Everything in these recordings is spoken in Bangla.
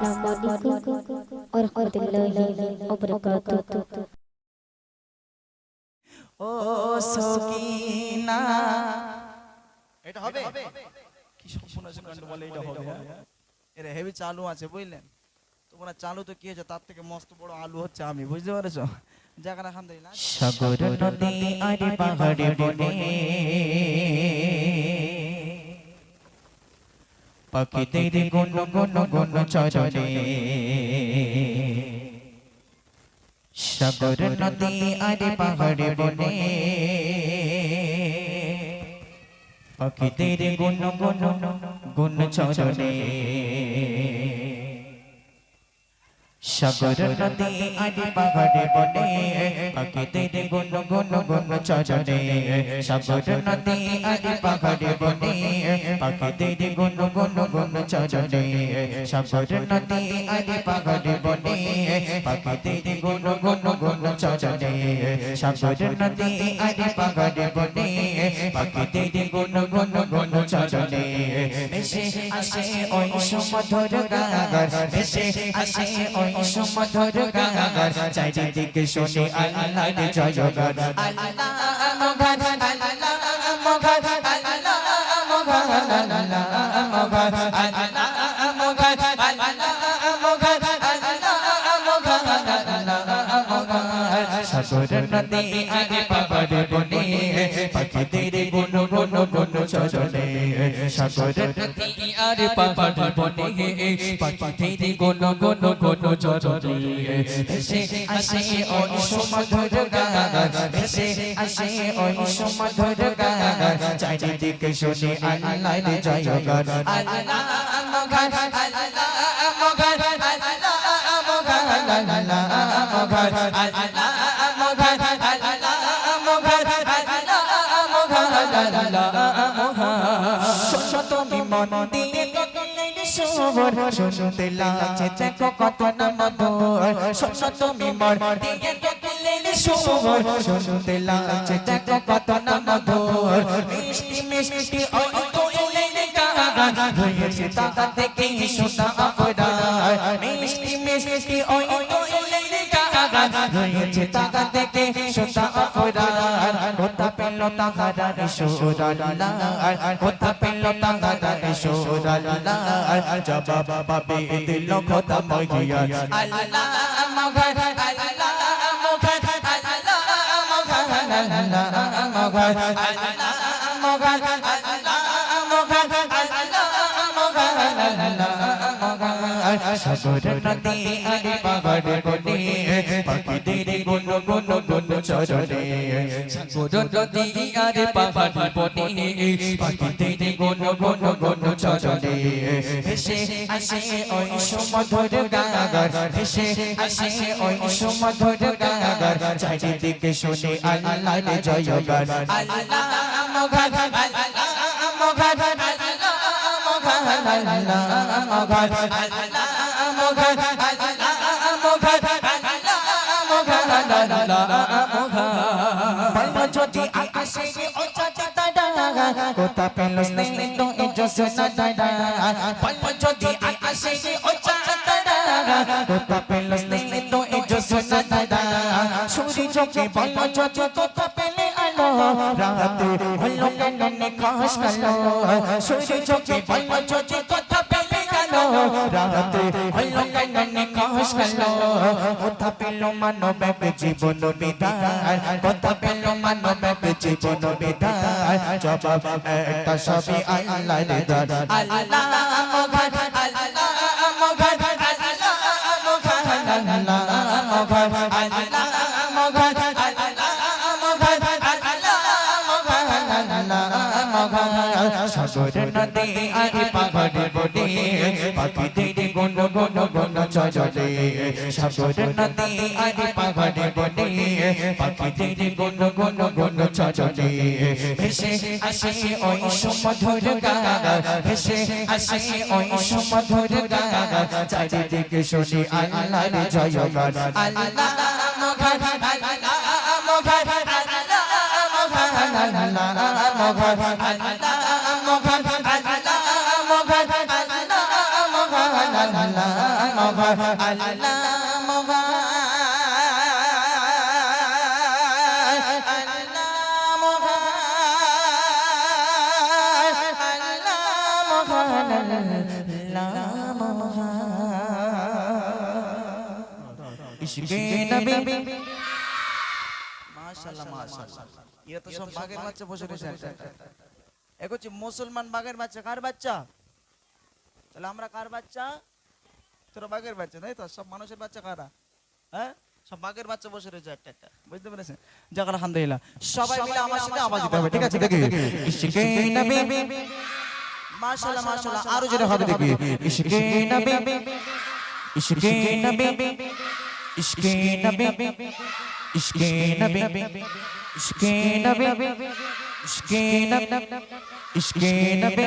হ্যাঁ। চালু আছে বুঝলেন? তোমরা চালু তো কি হয়েছে তার থেকে মস্ত বড় আলু হচ্ছে আমি বুঝতে পেরেছ? জায়গাটা সাগর নদী আরে পাহাড়ে বনে। পাখিদের গুন গুন গুন চরণে। সাগর নদী আরে পাহাড়ে বনে। পাখিদের গুন গুন গুন চরণে। সাগর নদী, আদি পাহাড়ে বনে, পাখিদের গুন গুন গুন চরণে। সাগর নদী, আদি পাহাড়ে বনে, পাখিদের গুন গুন গুন চরণে। সাগর নদী, আদি পাহাড়ে বনে, পাখিদের গুন গুন গুন চরণে। সাগর নদী, আদি পাহাড়ে বনে, পাখিদের গুন গুন গুন চরণে। এসে আসে ওই সমধর গাগার এসে আসে ওই সুমধুর গান চারিদিকে শুনি আল্লাহর জয় গান আল্লাহ মোঘান আল্লাহ মোঘান আল্লাহ মোঘান আল্লাহ মোঘান আল্লাহ সাগর নদী আগে পাহাড় বনে পাখিদের গুন গুন গুন চরণে সাগর নদী আর পাহাড় বনে পাখিদের গুন গুন গুন চরণে এসে আসে ওই সমধুর গান এসে আসে ওই সমধুর গান চারিদিকে শুনে আল্লাহর জয়গান আল্লাহ মগার আল্লাহ মগার আল্লাহ মগার আল্লাহ মগার আল্লাহ বিমন দিয়ে শোভর শুনতে লাগছে, দেখো কত না মধুর শত বিমন দিয়ে গগনের শোভর শুনতে লাগছে, দেখো কত না মধুর মিষ্টি মিষ্টি শোনা মিষ্টি মিষ্টি ওই কোয়েলের গান হয়েছে তাকা থেকে শোনা lota gada isu dalla kotha pin lota gada isu dalla jaba babi dil kotha mogiya allah mogan allah mogan allah mogan allah mogan allah mogan Sabar nanti ada pagade kodi, pagi diri gunung gunung চরণে সাগর নদী আরে পাহাড় বনে পাখিদের গুন গুন গুন চরণে হেসে আসে ওই সমধুর গাগার হেসে আসে ওই সমধুর গাগার চারিদিকে শুনে আল্লাহর জয়গান আল্লাহ মগার আল্লাহ মগার আল্লাহ মগার আল্লাহ মগার আল্লাহ মগার যদি আকাশে ওই চাঁদে দাঁড়া কোথা পেল স্নেহ তো এই জোসনা দাঁড়া বলব যদি আকাশে ওই চাঁদে দাঁড়া কোথা পেল স্নেহ তো এই জোসনা দাঁড়া সূর্যকে বলব যদি কোথা পেলে আলো রাতে হলো কেন নিকাশ কালো সূর্যকে বলব যদি রাতে নিকাশ হলো কথা পেল মানব এক জীবন বিদায় কথা পেল মানব এক জীবন বিদায় জবাব একটা সবই আল্লাহ আল্লাহ মঘাট আল্লাহ মঘাট আল্লাহ মঘাট আল্লাহ মঘাট আল্লাহ মঘাট সাগর নদী আর পাহাড় বনে পাখিদের গুন গুন গুন চলে সাগর নদী আরে পাহাড় বনে পাখিদের গুন গুন গুন চলে ভেসে আসে ওই সমধুর গাগা ভেসে আসে ওই সমধুর গাগা চারিদিকে শুনি আল্লাহর জয়গান আল্লাহ আল্লাহ মগার আল্লাহ মগার আল্লাহ মগার আল্লাহ মগার আল্লাহ ইশকে নবী মাশাআল্লাহ মাশাআল্লাহ এরা তো সব বাঘের বাচ্চা বসে রয়েছে একটা একটা। হচ্ছে মুসলমান বাঘের বাচ্চা কার বাচ্চা তাহলে আমরা কার বাচ্চা তোরা বাঘের বাচ্চা তাই তো সব মানুষের বাচ্চা কারা হ্যাঁ সব বাঘের বাচ্চা বসে রয়েছে একটা একটা বুঝতে পেরেছেন যাক আলহামদুলিল্লাহ সবাই মিলে আমার সাথে আওয়াজ দিতে হবে ঠিক আছে দেখি ইশকে নবী মাশাআল্লাহ মাশাআল্লাহ আরও জোরে হবে দেখি ইশকে নবী ইশকে নবী ইশকে নবী ইশকে নবী ইশকে নবী ইশকে নবী ইশকে নবী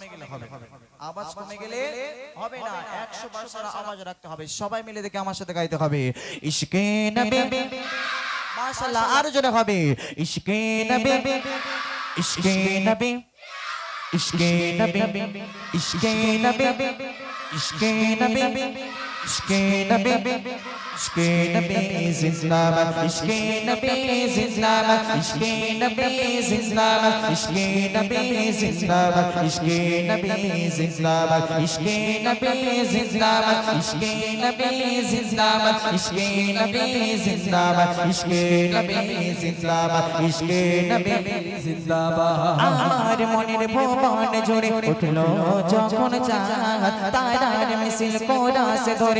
কমে গেলে হবে আওয়াজ কমে গেলে হবে না। 100 বার আওয়াজ রাখতে হবে। সবাই মিলে দেখে আমার সাথে গাইতে হবে। ইশকে নবী। মাশাআল্লাহ আর জোরে হবে। ইশকে নবী। ইশকে নবী। ইশকে নবী। ইশকে নবী। ইশকে নবী। ইশকে নবী ইশকে নবী জিন্দাবাদ ইশকে নবী জিন্দাবাদ ইশকে নবী জিন্দাবাদ ইশকে নবী জিন্দাবাদ ইশকে নবী জিন্দাবাদ ইশকে নবী জিন্দাবাদ ইশকে নবী জিন্দাবাদ ইশকে নবী জিন্দাবাদ ইশকে নবী জিন্দাবাদ ইশকে নবী জিন্দাবাদ আমার মনের ভুবন জুড়ে উঠল যখন চাঁদ তারার মিছিল কোরাসে ধরে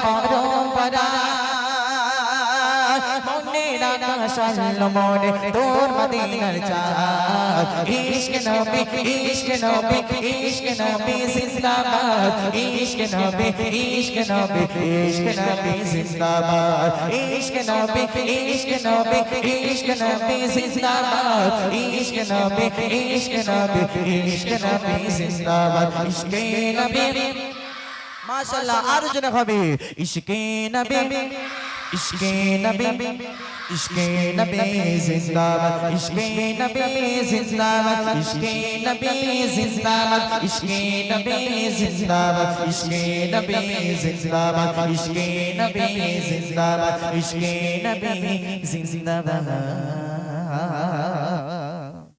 পরম্পরা মনে রাখা সাল্লো মনে তোর মদিনার চাঁদ ইশক নবী ইশক নবী ইশক নবী জিন্দাবাদ ইশক নবী ইশক নবী ইশক নবী জিন্দাবাদ ইশক নবী ইশক নবী ইশক নবী জিন্দাবাদ ইশক নবী ইশক নবী ইশক নবী জিন্দাবাদ ইশক নবী মাশাআল্লাহ আরও জনে হবে। ইশকে নবী ইশকে নবী ইশকে নবী জিন্দাবাদ ইশকে নবী জিন্দাবাদ ইশকে নবী জিন্দাবাদ ইশকে নবী জিন্দাবাদ ইশকে নবী জিন্দাবাদ ইশকে নবী জিন্দাবাদ ইশকে নবী জিন্দাবাদ।